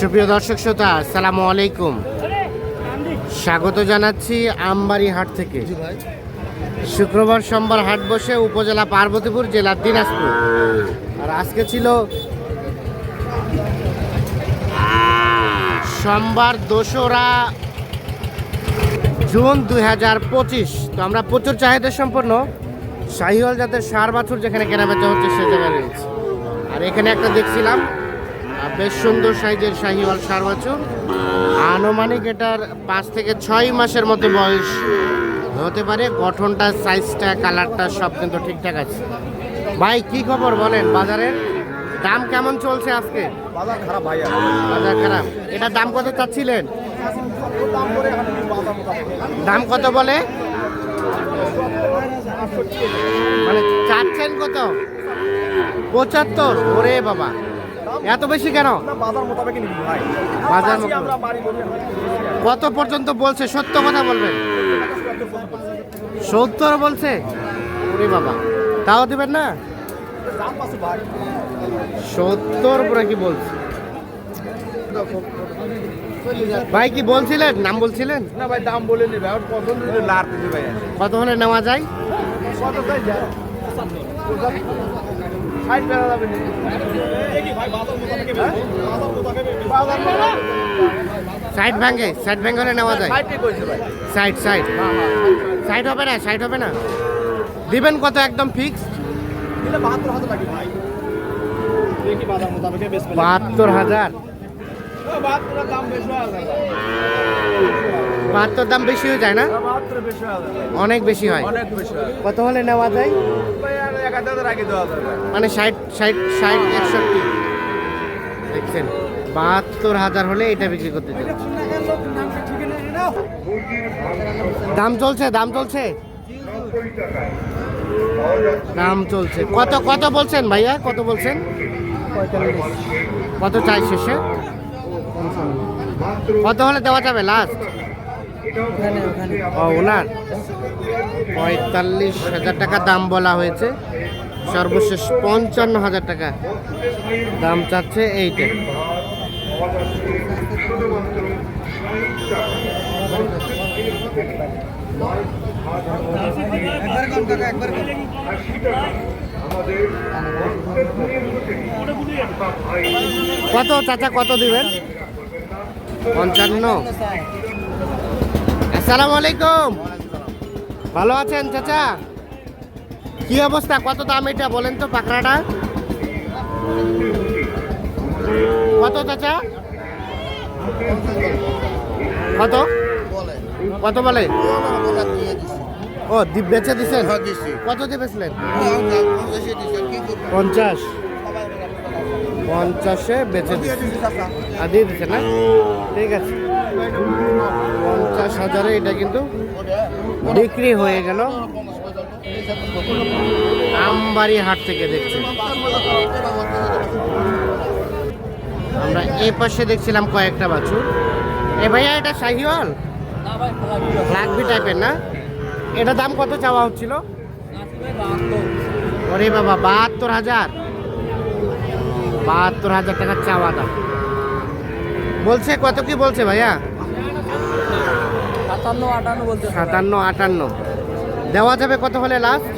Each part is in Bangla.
সুপ্রিয় দর্শক শ্রোতা আসসালামু আলাইকুম। স্বাগত জানাচ্ছি আমবাড়ি হাট থেকে। শুক্রবার সোমবার হাট বসে উপজেলা পার্বতীপুর জেলার দিনাজপুর। আর আজকে ছিল সোমবার দোসরা জুন দুই হাজার পঁচিশ। তো আমরা প্রচুর চাহিদা সম্পন্ন। শাহিওয়াল জাতের সার বাছুর যেখানে কেনাবেচা হচ্ছে সে জায়গায় রয়েছে। আর এখানে একটা দেখছিলাম বেশ সুন্দর সাইজের শাহিওয়াল সার বাছুর আনুমানিক এটার পাঁচ থেকে ছয় মাসের মতো বয়স হতে পারে। গঠনটা সাইজটা কালারটা সব কিন্তু ঠিকঠাক আছে। ভাই কি খবর বলেন বাজারের? দাম কেমন চলছে আজকে? বাজার খারাপ ভাইয়া। বাজার খারাপ। এটার দাম কত চাচ্ছিলেন? দাম কত বলে? মানে চাচ্ছেন কত? পঁচাত্তর। ওরে বাবা। এত বেশি কেন? বাজার মোতাবেক ভাই। বাজার কত পর্যন্ত বলছে? সত্য কথা বলবেন। সত্তর বলছে? ওরে বাবা। তাও দিবেন না? সত্তর পুরো কি বলছে? ভাই কি বলছিলেন? নাম বলছিলেন? না ভাই দাম বলে নেবে। আর পছন্দ হলে লার কত হলে নেওয়া যায়? কত যায় ষাট যাবে। সাইড ভাঙে সাইড ভাঙে হলে নেওয়া যায়। সাইড সাইড সাইড হবে না সাইড হবে না। দিবেন কত একদম ফিক্স বাহাত্তর হাজার দাম বাহাত্তর দাম বেশি হয়ে যায় না? অনেক বেশি হয়। অনেক বেশি কত হলে নেওয়া যায়? মানে ষাট ষাট ষাট একষট্টি। দেখছেন বাহাত্তর হাজার হলে এটা বিক্রি করতে চাই। দাম চলছে দাম চলছে? দাম চলছে। কত কত বলছেন ভাইয়া? কত বলছেন? কত চাই শেষে? কত হলে দেওয়া যাবে লাস্ট ওনার? পঁয়তাল্লিশ হাজার টাকা দাম বলা হয়েছে। সর্বশেষ পঞ্চান্ন হাজার টাকা দাম চাচ্ছে এইটা। কত চাচা, কত দিবেন? পঞ্চান্ন। আসসালামু আলাইকুম। ভালো আছেন চাচা? কি অবস্থা? কত দাম এটা বলেন তো পাকড়াটা? কত চাচা? কত? কত বলে? ও দি- বেচে দিছেন? কত দিয়ে বেচলেন? পঞ্চাশ পঞ্চাশে। বেচে দিচ্ছেন আর দিয়ে দিচ্ছেন না? ঠিক আছে। পঞ্চাশ হাজারে এটা কিন্তু বিক্রি হয়ে গেল। আমবাড়ি হাট থেকে দেখছি আমরা এ পাশে দেখছিলাম কয়েকটা বাছুর। এ ভাইয়া, এটা শাহিওয়াল? লাগবি টাইপের না? এটা দাম কত চাওয়া হচ্ছিল? ওরে বাবা, বাহাত্তর হাজার। বাহাত্তর হাজার টাকা চাওয়া দাম। বলছে কত কি বলছে ভাইয়া? সাতান্ন আটান্ন বলতে সাতান্ন আটান্ন। দেওয়া যাবে কত হলে লাস্ট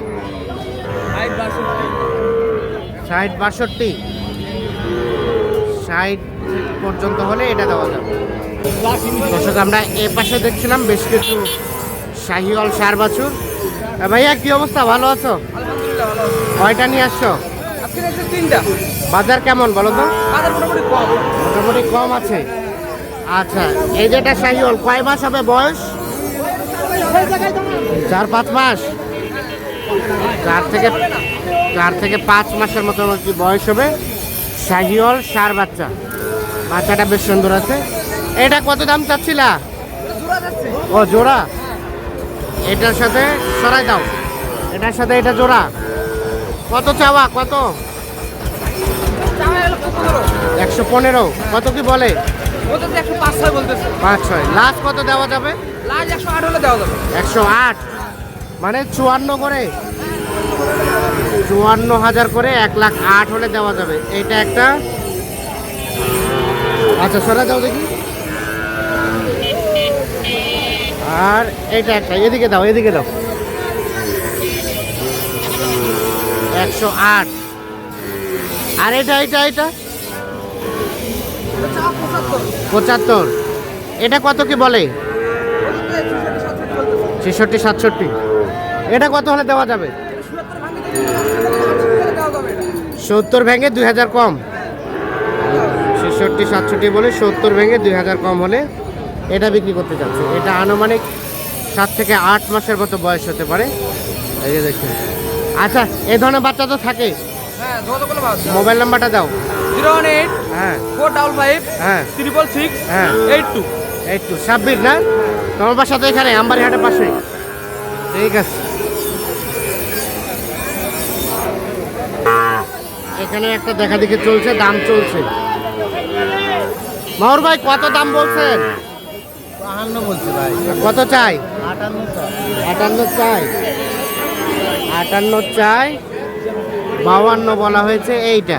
ষাট বাষট্টি। ষাট পর্যন্ত হলে এটা দেওয়া যাবে। দর্শক আমরা এ পাশে দেখছিলাম বেশ কিছু শাহিওয়াল সার বাছুর। ভাইয়া কি অবস্থা? ভালো আছো? কয়টা নিয়ে আসছো? তিনটা। বাজার কেমন বলো তো? মোটামুটি কম আছে। আচ্ছা এই যেটা শাহিওয়াল, কয় মাস হবে বয়স? চার, পাঁচ মাস? চার থেকে চার থেকে পাঁচ মাসের মতো কি বয়স হবে। শাহিওয়াল সার বাচ্চা। বাচ্চাটা বেশ সুন্দর আছে। এটা কত দাম চাচ্ছিলা? ও, জোড়া? এটার সাথে সরাই দাও। এটার সাথে এটা জোড়া? কত চাওয়া? কত? একশো পনেরো। কত কি বলে? পাঁচ ছয় লাস্ট কত দেওয়া যাবে? লাস্ট একশো আট হলে দেওয়া যাবে। একশো আট। মানে চুয়ান্ন করে। চুয়ান্ন হাজার করে এক লাখ আট হলে দেওয়া যাবে। এইটা একটা আচ্ছা সরা যাও দেখি। আর এটা একটা। এদিকে দাও এদিকে দাও। একশো আট। আর এটা এটা এটা? পঁচাত্তর। এটা কত কি বলে? ছেষট্টি সাতষট্টি। এটা কত হলে দেওয়া যাবে? সত্তর ভেঙে দুই হাজার কম। ছেষট্টি সাতষট্টি বলে সত্তর ভেঙে দুই হাজার কম হলে এটা বিক্রি করতে চাচ্ছে এটা আনুমানিক সাত থেকে আট মাসের মতো বয়স হতে পারে। এই যে দেখুন। আচ্ছা এই ধরনের বাচ্চা তো থাকে। হ্যাঁ মোবাইল নাম্বারটা দাও। জিরো ওয়ান এইট হ্যাঁ। ফোর ডাবল ফাইভ হ্যাঁ। ট্রিপল সিক্স হ্যাঁ। এইট টু এই তো সাব্বির না? তোমার বাসা তো এখানে আমবাড়ি হাটের পাশে। ঠিক আছে। এখানে একটা দেখা দেখি চলছে দাম চলছে। মাহুর ভাই কত দাম বলছেন? বাহান্ন বলছি ভাই। কত চাই? আটান্ন আটান্ন চাই। আটান্ন চাই। বাউান্ন বলা হয়েছে এইটা।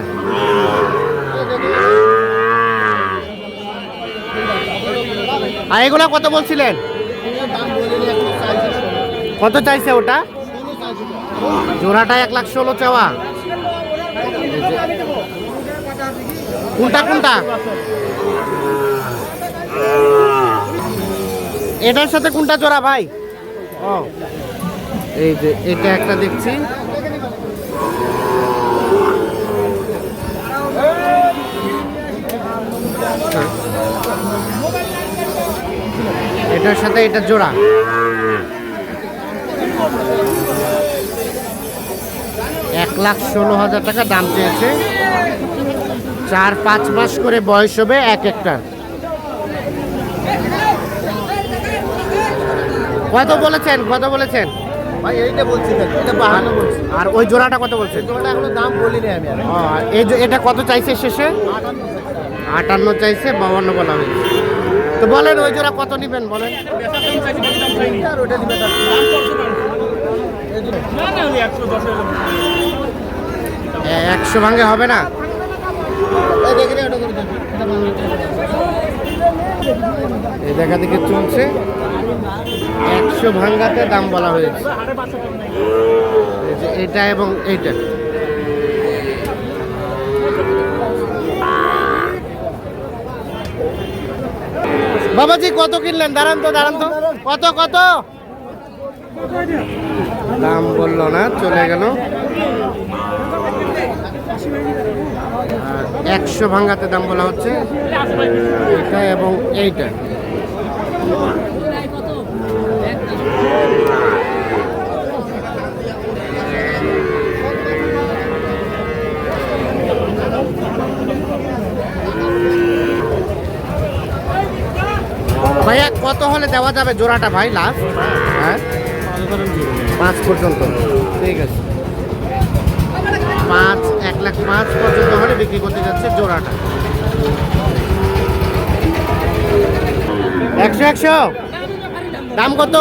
আর এগুলো কত বলছিলেন? কত চাইছে ওটা? জোড়াটা এক লাখ ষোলো চাওয়া। কোনটা কোনটা? এটার সাথে কোনটা জোড়া ভাই? ও, এই যে, এটা একটা দেখছি। এটার সাথে এটা জোড়া। এক লাখ ষোলো হাজার টাকা দাম চেয়েছে। চার পাঁচ মাস করে বয়স হবে এক একটার। কত বলেছেন? কত বলেছেন? ভাই এইটা বলছি এটা বলছি। আর ওই জোড়াটা কত বলছেন? তোমাটা এখনও দাম বলিনি আমি আর। এই যে এটা কত চাইছে শেষে? আটান্ন চাইছে বাউান্ন বলা হয়েছে। তো বলেন ওই জোড়া কত নেবেন, বলেন। একশো ভাঙে হবে না? এই দেখে দেখে চলছে। একশো ভাঙ্গাতে দাম বলা হয়েছে। এটা এবং এইটা। বাবাজি, কত কিনলেন? দাঁড়ান তো দাঁড়ান তো। কত কত? দাম বলল না, চলে গেল। একশো ভাঙ্গাতে দাম বলা হচ্ছে। এটা এবং এইটা ভাইয়া কত হলে দেওয়া যাবে জোড়াটা ভাই লাস্ট হ্যাঁ? পাঁচ পর্যন্ত। ঠিক আছে। পাঁচ, এক লাখ পাঁচ পর্যন্ত হলে বিক্রি করতে যাচ্ছে জোড়াটা। একশো একশো। দাম কত?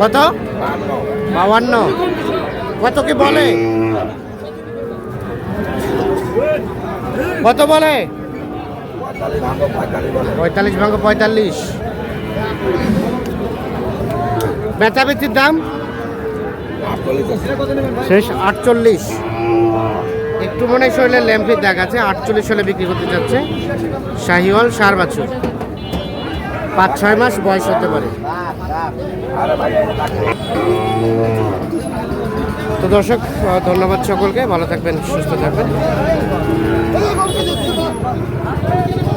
কত? বাউান্ন কত কি বলে? কত বলে? পঁয়তাল্লিশ ভাঙ্গ পঁয়তাল্লিশ। বেচা বেচির দাম? শেষ আটচল্লিশ। একটু মনে শরীরের ল্যাম্পের দাগ আছে, আটচল্লিশ হলে বিক্রি করতে যাচ্ছে শাহিওয়াল সার বাছুর। পাঁচ, ছয় মাস বয়স হতে পারে। তো দর্শক, ধন্যবাদ সকলকে, ভালো থাকবেন, সুস্থ থাকবেন। Thank you.